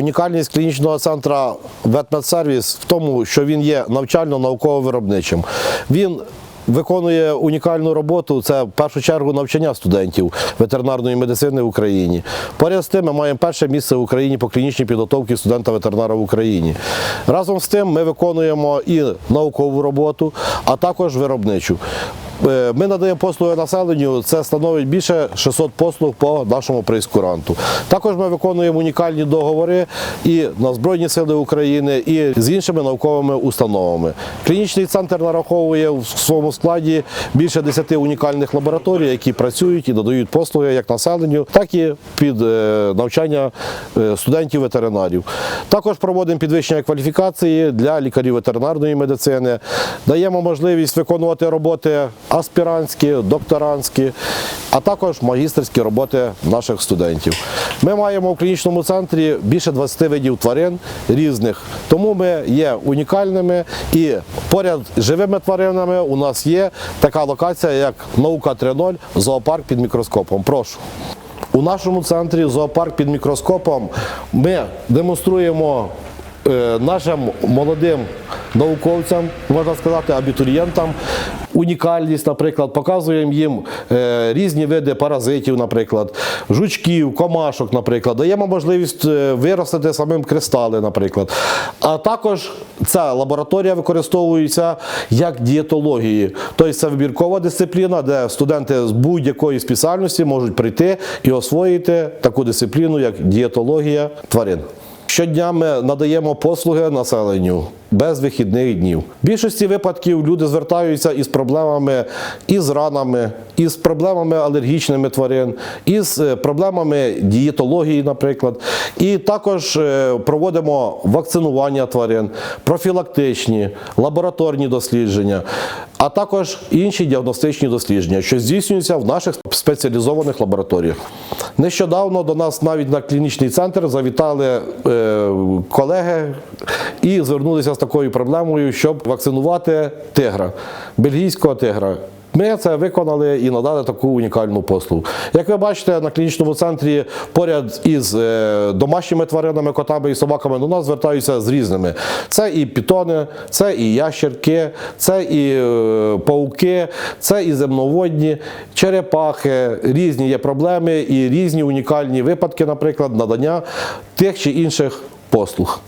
Унікальність клінічного центру ветмедсервіс в тому, що він є навчально-науково-виробничим. Він виконує унікальну роботу. Це в першу чергу навчання студентів ветеринарної медицини в Україні. Поряд з тим, ми маємо перше місце в Україні по клінічній підготовці студента-ветеринара в Україні. Разом з тим, ми виконуємо і наукову роботу, а також виробничу. Е, Ми надаємо послуги населенню, це становить більше 600 послуг по нашому прейскуранту. Також ми виконуємо унікальні договори і на Збройні Сили України, і з іншими науковими установами. Клінічний центр нараховує в своєму складі більше 10 унікальних лабораторій, які працюють і надають послуги як населенню, так і під е, навчання е, студентів-ветеринарів. Також проводимо підвищення кваліфікації для лікарів ветеринарної медицини, даємо можливість виконувати роботи аспірантські, докторантські, а також магістерські роботи наших студентів. Ми маємо в клінічному центрі більше 20 видів тварин різних, тому ми є унікальними і поряд з живими тваринами у нас є така локація, як наука 3.0, зоопарк під мікроскопом. Прошу. У нашому центрі зоопарк під мікроскопом ми демонструємо нашим молодим науковцям, можна сказати, абітурієнтам унікальність, наприклад, показуємо їм е, різні види паразитів, наприклад, жучків, комашок, наприклад, даємо можливість е, виростити самим кристали, наприклад. А також ця лабораторія використовується як дієтології. Тобто це вибіркова дисципліна, де студенти з будь-якої спеціальності можуть прийти і освоїти таку дисципліну, як дієтологія тварин. Щодня ми надаємо послуги населенню без вихідних днів. В більшості випадків люди звертаються із проблемами із ранами, із проблемами алергічними тварин, із е, проблемами дієтології, наприклад. І також е, проводимо вакцинування тварин, профілактичні, лабораторні дослідження, а також інші діагностичні дослідження, що здійснюються в наших спеціалізованих лабораторіях. Нещодавно до нас навіть на клінічний центр завітали е, колеги і звернулися з такою проблемою, щоб вакцинувати тигра, бельгійського тигра. Ми це виконали і надали таку унікальну послугу. Як ви бачите, на клінічному центрі поряд із е, домашніми тваринами, котами і собаками до нас звертаються з різними. Це і пітони, це і ящерки, це і е, пауки, це і земноводні, черепахи. Різні є проблеми і різні унікальні випадки, наприклад, надання тих чи інших послуг.